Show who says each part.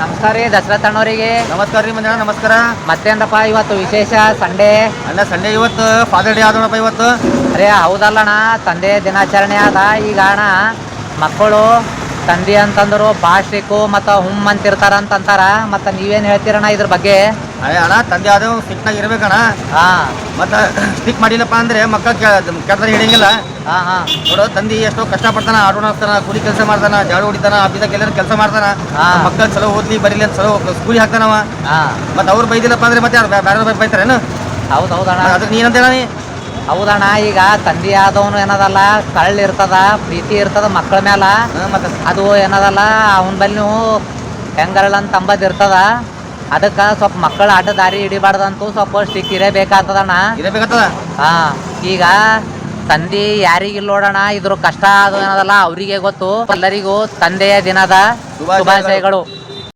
Speaker 1: ನಮಸ್ಕಾರ ರೀ ದಸರಾ ತಣ್ಣವರಿಗೆ
Speaker 2: ನಮಸ್ಕಾರ ರೀ ಮಂಜಣ್ಣ ನಮಸ್ಕಾರ.
Speaker 1: ಮತ್ತೇನಪ್ಪ ಇವತ್ತು ವಿಶೇಷ ಸಂಡೇ?
Speaker 2: ಅಲ್ಲ ಸಂಡೇ ಇವತ್ತು ಫಾದರ್ ಡೇ ಆದಣಪ್ಪ ಇವತ್ತು.
Speaker 1: ಅರೇ ಹೌದಲ್ಲಣ್ಣ ತಂದೆ ದಿನಾಚರಣೆ ಆದ. ಈಗ ಅಣ್ಣ ಮಕ್ಕಳು ತಂದೆ ಅಂತಂದ್ರು ಭಾಷಿಕು ಮತ್ತ ಹುಮ್ ಅಂತಿರ್ತಾರ ಅಂತಂತಾರ. ಮತ್ತ ನೀವೇನ್ ಹೇಳ್ತೀರಣ್ಣ ಇದ್ರ ಬಗ್ಗೆ?
Speaker 2: ಅದೇ ಅಣ್ಣ ತಂದೆ ಆದ ಸ್ಟಿಕ್ನಾಗ ಇರ್ಬೇಕಣ್ಣ.
Speaker 1: ಹಾ.
Speaker 2: ಮತ್ತು ಸ್ಟಿಕ್ ಮಾಡಿಲ್ಲಪ್ಪ ಅಂದ್ರೆ ಮಕ್ಕಳ ಕೆಲಸ ಹಿಡಿಯಂಗಿಲ್ಲ
Speaker 1: ಹಾ ಹಾ.
Speaker 2: ನೋಡು ತಂದೆ ಎಷ್ಟೋ ಕಷ್ಟ ಪಡ್ತಾನ ಆಟೋ ಹಾಕ್ತಾನ ಕೂಲಿ ಕೆಲಸ ಮಾಡ್ತಾನ ಜಾಡು ಹೊಡಿತಾನ ಹಬ್ಬಿದಾಗ ಎಲ್ಲರೂ ಕೆಲಸ ಮಾಡ್ತಾನ.
Speaker 1: ಹಾ.
Speaker 2: ಮಕ್ಕಳು ಚಲೋ ಓದ್ಲಿ ಬರೀಲಿ ಅಂತ ಚಲೋ ಕೂಲಿ ಹಾಕ್ತಾನವ.
Speaker 1: ಹಾ.
Speaker 2: ಮತ್ತೆ ಅವ್ರು ಬೈದಿಲ್ಲಪ್ಪ ಅಂದ್ರೆ ಮತ್ತೆ ಯಾರು ಬೇರೆ ಬೈತಾರೇನು?
Speaker 1: ಹೌದ್ ಹೌದಣ್ಣ.
Speaker 2: ಅದಕ್ಕೆ ನೀನಂತ ಹೇಳ ನೀ?
Speaker 1: ಹೌದಣ್ಣ ಈಗ ತಂದೆ ಆದವನು ಏನದಲ್ಲ ಕಳ್ಳ ಇರ್ತದ ಪ್ರೀತಿ ಇರ್ತದ ಮಕ್ಕಳ ಮ್ಯಾಲ.
Speaker 2: ಮತ್ತೆ?
Speaker 1: ಅದು ಏನದಲ್ಲ ಅವನ ಬಲ್ಲಿ ನೀವು ಹೆಂಗರಳ ಅಂತ ಅಂಬದ್ ಇರ್ತದ. ಅದಕ್ಕ ಸ್ವಲ್ಪ ಮಕ್ಕಳ ಅಡ್ಡ ದಾರಿ ಹಿಡಿಬಾರ್ದಂತೂ ಸ್ವಲ್ಪ ಸ್ಟಿಕ್ ಇರಬೇಕಾಗ್ತದಣ್ಣ.
Speaker 2: ಇರಬೇಕಾಗ್ತದ?
Speaker 1: ಹಾ ಈಗ ತಂದೆ ಯಾರಿಗಿಲ್ಲ ನೋಡೋಣ ಇದ್ರ ಕಷ್ಟ ಅದು ಏನದಲ್ಲ ಅವರಿಗೆ ಗೊತ್ತು. ಎಲ್ಲರಿಗೂ ತಂದೆಯ ದಿನದ. ಶುಭಾಶಯಗಳು.